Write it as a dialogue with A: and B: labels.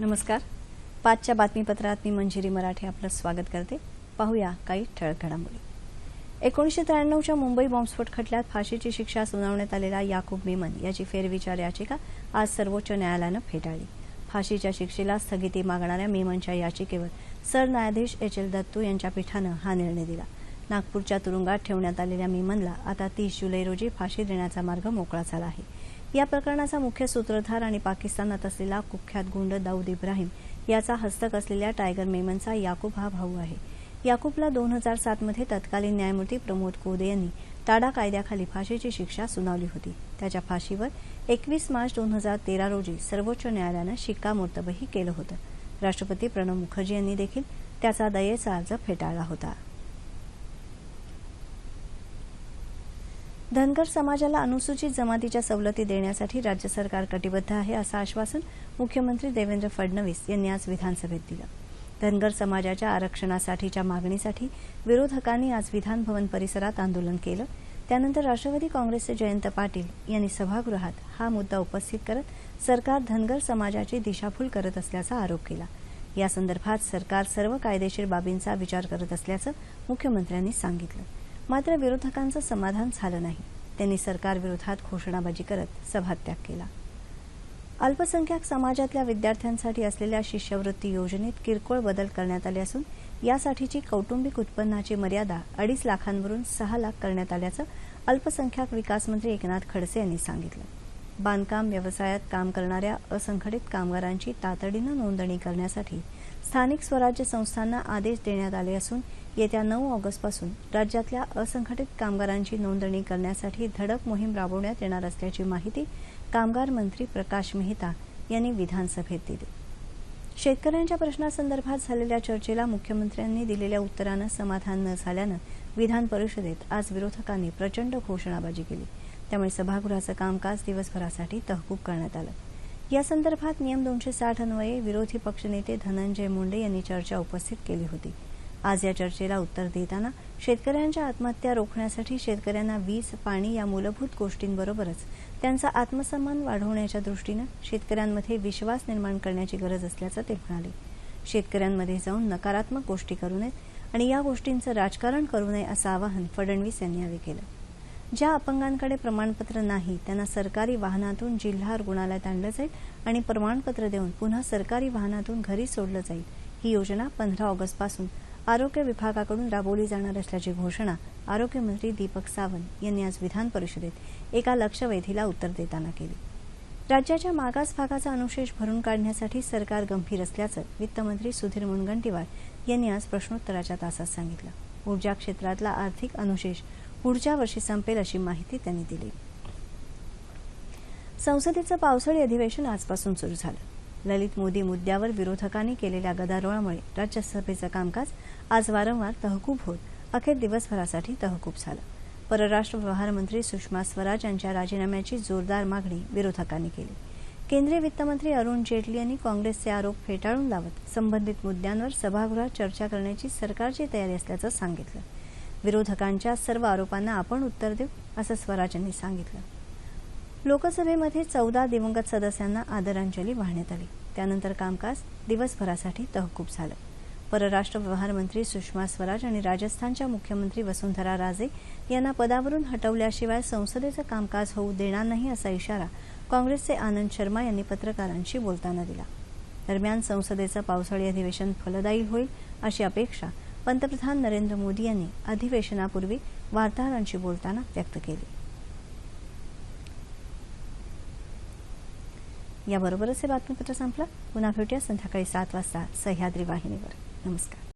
A: नमस्कार. पाचच्या बातमीपत्रात मी मंजिरी मराठे आपलं स्वागत करते. पाहूया काही ठळक घडामोडी. एकोणीसशे त्र्याण्णवच्या मुंबई बॉम्बस्फोट खटल्यात फाशीची शिक्षा सुनावण्यात आलेला याकूब मेमन याची फेरविचार याचिका आज सर्वोच्च न्यायालयानं फेटाळली. फाशीच्या शिक्षेला स्थगिती मागणाऱ्या मेमनच्या याचिकेवर सरन्यायाधीश एच एल दत्तू यांच्या पीठानं हा निर्णय दिला. नागपूरच्या तुरुंगात ठेवण्यात आलेल्या मेमनला आता तीस जुलै रोजी फाशी देण्याचा मार्ग मोकळा झाला आहे. या प्रकरणाचा मुख्य सूत्रधार आणि पाकिस्तानात असलेला कुख्यात गुंड दाऊद इब्राहिम याचा हस्तक असलेल्या टायगर मेमनचा याकूब हा भाऊ आहे. याकूबला दोन हजार सातमध्ये तत्कालीन न्यायमूर्ती प्रमोद कोदे यांनी टाडा कायद्याखाली फाशीची शिक्षा सुनावली होती. त्याच्या फाशीवर एकवीस मार्च दोन हजार तेरा रोजी सर्वोच्च न्यायालयानं शिक्कामोर्तबही केलं होतं. राष्ट्रपती प्रणव मुखर्जी यांनी देखील त्याचा दयेचा अर्ज फेटाळला होता. धनगर समाजाला अनुसूचित जमातीच्या सवलती देण्यासाठी राज्य सरकार कटिबद्ध आहे असं आश्वासन मुख्यमंत्री देवेंद्र फडणवीस यांनी आज विधानसभेत दिलं. धनगर समाजाच्या आरक्षणासाठीच्या मागणीसाठी विरोधकांनी आज विधानभवन परिसरात आंदोलन केलं. त्यानंतर राष्ट्रवादी काँग्रेसचे जयंत पाटील यांनी सभागृहात हा मुद्दा उपस्थित करत सरकार धनगर समाजाची दिशाभूल करत असल्याचा आरोप केला. या संदर्भात सरकार सर्व कायदेशीर बाबींचा विचार करत असल्याचं मुख्यमंत्र्यांनी सांगितलं. मात्र विरोधकांचं समाधान झालं नाही. त्यांनी सरकारविरोधात घोषणाबाजी करत सभात्याग केला. अल्पसंख्याक समाजातल्या विद्यार्थ्यांसाठी असलेल्या शिष्यवृत्ती योजनेत किरकोळ बदल करण्यात आले असून यासाठीची कौटुंबिक उत्पन्नाची मर्यादा अडीच लाखांवरून सहा लाख करण्यात आल्याचं अल्पसंख्याक विकास मंत्री एकनाथ खडसे यांनी सांगितलं. बांधकाम व्यवसायात काम करणाऱ्या असंघटित कामगारांची तातडीनं नोंदणी करण्यासाठी स्थानिक स्वराज्य संस्थांना आदेश देण्यात आले असून येत्या नऊ ऑगस्टपासून राज्यातल्या असंघटित कामगारांची नोंदणी करण्यासाठी धडक मोहीम राबवण्यात येणार असल्याची माहिती कामगार मंत्री प्रकाश मेहता यांनी विधानसभेत दिली. शेतकऱ्यांच्या प्रश्नासंदर्भात झालेल्या चर्चेला मुख्यमंत्र्यांनी दिलेल्या उत्तरानं समाधान न झाल्यानं विधान परिषदेत आज विरोधकांनी प्रचंड घोषणाबाजी केली. त्यामुळे सभागृहाचं कामकाज दिवसभरासाठी तहकूब करण्यात आलं. या संदर्भात नियम दोनशे साठ अन्वये विरोधी पक्षनेते धनंजय मुंडे यांनी चर्चा उपस्थित केली होती. आज या चर्चेला उत्तर देताना शेतकऱ्यांच्या आत्महत्या रोखण्यासाठी शेतकऱ्यांना वीज पाणी या मूलभूत गोष्टींबरोबरच त्यांचा आत्मसन्मान वाढवण्याच्या दृष्टीनं शेतकऱ्यांमध्ये विश्वास निर्माण करण्याची गरज असल्याचं ते म्हणाले. शेतकऱ्यांमध्ये जाऊन नकारात्मक गोष्टी करू नयेत आणि या गोष्टींचं राजकारण करू नये असं आवाहन फडणवीस यांनी यावेळी केलं. ज्या अपंगांकडे प्रमाणपत्र नाही त्यांना सरकारी वाहनातून जिल्हा रुग्णालयात आणलं जाईल आणि प्रमाणपत्र देऊन पुन्हा सरकारी वाहनातून घरी सोडलं जाईल. ही योजना पंधरा ऑगस्टपासून आरोग्य विभागाकडून राबवली जाणार असल्याची घोषणा आरोग्यमंत्री दीपक सावंत यांनी आज विधान परिषदेत एका लक्षवेधीला उत्तर देताना केली. राज्याच्या मागास भागाचा अनुशेष भरून काढण्यासाठी सरकार गंभीर असल्याचं वित्तमंत्री सुधीर मुनगंटीवार यांनी आज प्रश्नोत्तराच्या तासात सांगितलं. ऊर्जा क्षेत्रातला आर्थिक अनुशेष पुढच्या वर्षी संपेल अशी माहिती त्यांनी दिली. संसदेचं पावसाळी अधिवेशन आजपासून सुरू झालं. ललित मोदी मुद्द्यावर विरोधकांनी केलेल्या गदारोळामुळे राज्यसभेचं कामकाज आज वारंवार तहकूब होत अखेर दिवसभरासाठी तहकूब झालं. परराष्ट्र व्यवहार मंत्री सुषमा स्वराज यांच्या राजीनाम्याची जोरदार मागणी विरोधकांनी केली. केंद्रीय वित्तमंत्री अरुण जेटली यांनी काँग्रेसचे आरोप फेटाळून लावत संबंधित मुद्द्यांवर सभागृहात चर्चा करण्याची सरकारची तयारी असल्याचं सांगितलं. विरोधकांच्या सर्व आरोपांना आपण उत्तर देऊ असं स्वराज यांनी सांगितलं. लोकसभेमध्ये चौदा दिवंगत सदस्यांना आदरांजली वाहण्यात आली. त्यानंतर कामकाज दिवसभरासाठी तहकूब झालं. परराष्ट्र व्यवहार मंत्री सुषमा स्वराज आणि राजस्थानच्या मुख्यमंत्री वसुंधरा राजे यांना पदावरून हटवल्याशिवाय संसदेचं कामकाज होऊ देणार नाही असा इशारा काँग्रेसचे आनंद शर्मा यांनी पत्रकारांशी बोलताना दिला. दरम्यान संसदेचं पावसाळी अधिवेशन फलदायी होईल अशी अपेक्षा पंतप्रधान नरेंद्र मोदी यांनी अधिवेशनापूर्वी वार्ताहरांशी बोलताना व्यक्त केली. याबरोबरच हे बातमीपत्र संपलं. पुन्हा भेटूया संध्याकाळी सात वाजता सह्याद्री वाहिनीवर. नमस्कार.